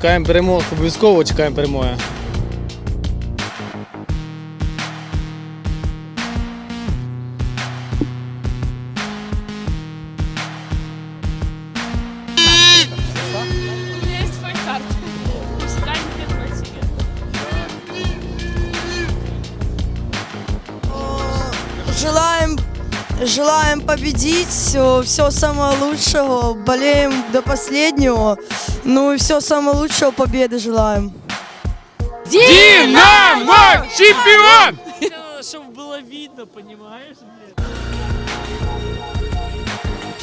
чекаємо перемог, обов'язково чекаємо перемоги. Желаем, желаем победить, все самого лучшего, болеем до последнего. Ну и все самого лучшего, победы желаем. Динамо! Чемпион! Чтобы было видно, понимаешь?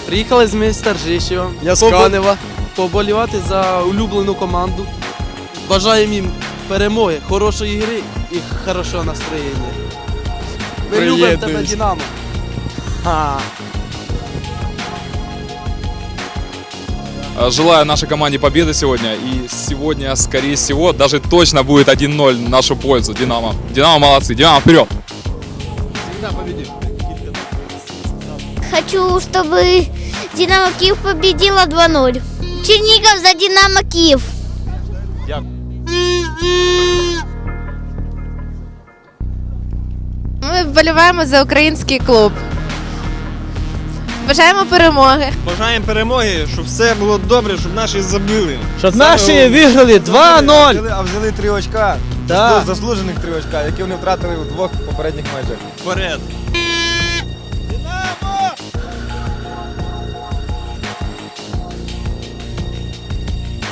Приїхали з міста Ржищева, Я з Побо- Канева. поболівати за улюблену команду. Бажаємо їм перемоги, хорошої гри і хорошого настроєння. Ми любимо тебе, Приєднуюсь. Динамо. Э, Желаю нашей команде победы сегодня. И сегодня, скорее всего, даже точно будет 1-0 в нашу пользу. Динамо. Динамо молодцы. Динамо вперед! Хочу, чтобы Динамо Киев победила 2-0. Чернигов за Динамо Киев. Ми вболіваємо за український клуб. Бажаємо перемоги. Бажаємо перемоги, щоб все було добре, щоб наші забили. Щоб Саме наші виграли 2-0. Взяли- А взяли три очка. Да. Заслужених три очка, які вони втратили у двох попередніх матчах. Вперед!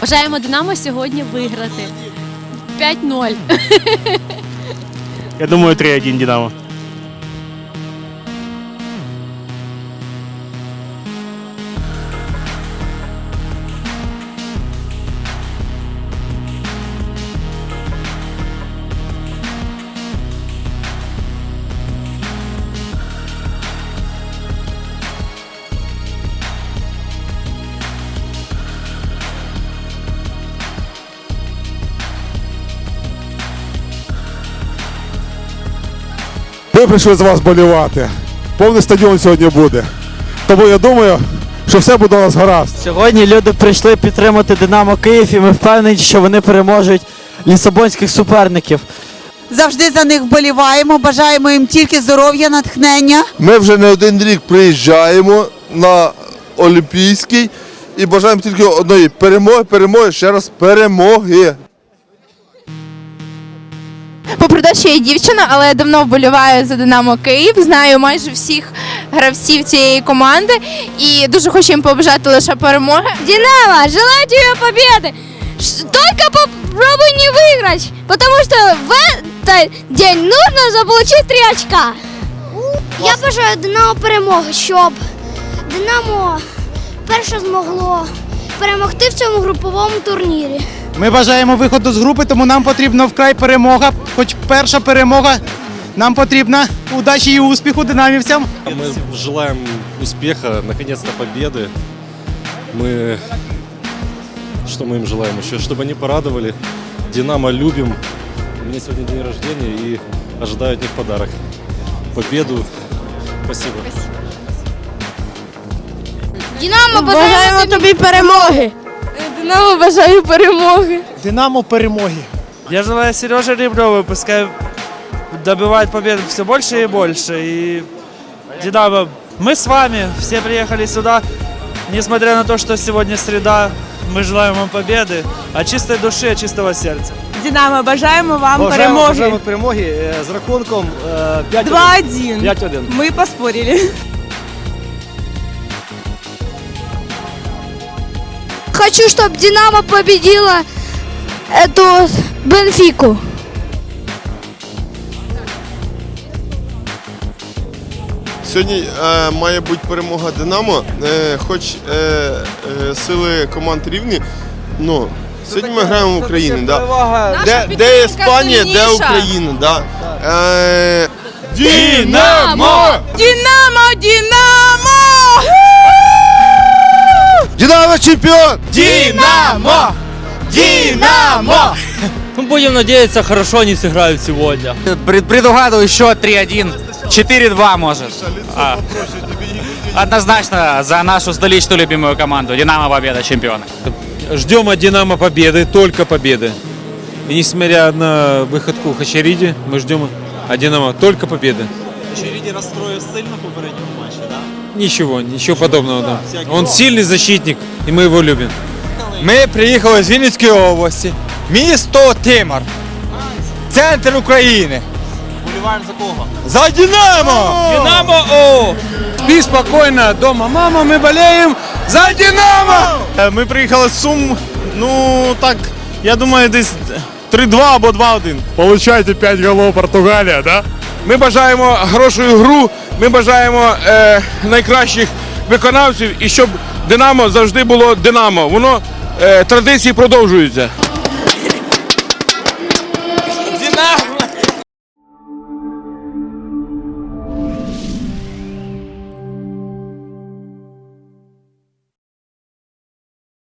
Бажаємо Динамо сьогодні виграти. 5-0. Я думаю, 3-1 Динамо. Ми прийшли з вас болівати. Повний стадіон сьогодні буде. Тому я думаю, що все буде у нас гаразд. Сьогодні люди прийшли підтримати Динамо Київ і ми впевнені, що вони переможуть лісабонських суперників. Завжди за них вболіваємо, бажаємо їм тільки здоров'я, натхнення. Ми вже не один рік приїжджаємо на Олімпійський і бажаємо тільки одної перемоги, перемоги, ще раз перемоги. Попри те, що я дівчина, але я давно вболіваю за Динамо Київ. Знаю майже всіх гравців цієї команди і дуже хочу їм побажати лише перемоги. Динамо, желаю тебе победы. Ш- Только попробуй не выиграть, потому что в этот день нужно заполучить три очка. Я бажаю Динамо перемоги, щоб Динамо перше змогло перемогти в цьому груповому турнірі. Ми бажаємо виходу з групи, тому нам потрібна вкрай перемога. Хоч перша перемога. Нам потрібна удачі і успіху динамівцям. Мы желаем успеха, наконец-то победы. Мы... Что мы им желаем еще? Чтобы они порадовали. Динамо любим. У меня сегодня день рождения и ожидаю от них подарок. Победу. Спасибо. Динамо Бажаємо тобі перемоги. Динамо бажаю перемоги. Динамо перемоги. Я желаю Сереже Реброву, пускай добивает победы все больше и больше. И Динамо, мы с вами, все приехали сюда, несмотря на то, что сегодня среда, мы желаем вам победы, от чистой души, от чистого сердца. Динамо, бажаємо вам Бажаємо перемоги е, з рахунком е, 5-1. 2-1. 5-1. Ми поспорили. Хочу, чтобы Динамо победила эту Бенфику. Сьогодні е, має бути перемога Динамо, е, хоч е, е, сили команд рівні. Ну, сьогодні ми граємо в Україні. Да. Де, де Іспанія, де Україна. Да. Е, Динамо! Динамо, Динамо! Динамо чемпіон! Динамо! Динамо! Ну, будем надеяться, хорошо они сыграют сегодня. Предугадываю счет 3-1. 4-2 может. А, однозначно за нашу столичную любимую команду. Динамо победа чемпиона. ждем от Динамо победы, только победы. И несмотря на выходку в Хачариди, мы ждем от Динамо только победы. Черіді розстроїв сильно в попередньому матчі, так? Ничего, ничего подобного. Да. Он сильный защитник, и мы его любим. Ми приїхали з Вінницької області, місто Тимар, центр України. Боліваємо за кого? За Динамо! Динамо! О! Спи спокойно, дома мама, мы болеем за Динамо! Е, Ми приїхали з Сум, ну так, я думаю, десь 3-2 або 2-1. Получайте 5 голов Португалия, да? Ми бажаємо хорошу гру, ми бажаємо е, найкращих виконавців і щоб Динамо завжди було Динамо. Воно е, традиції продовжуються.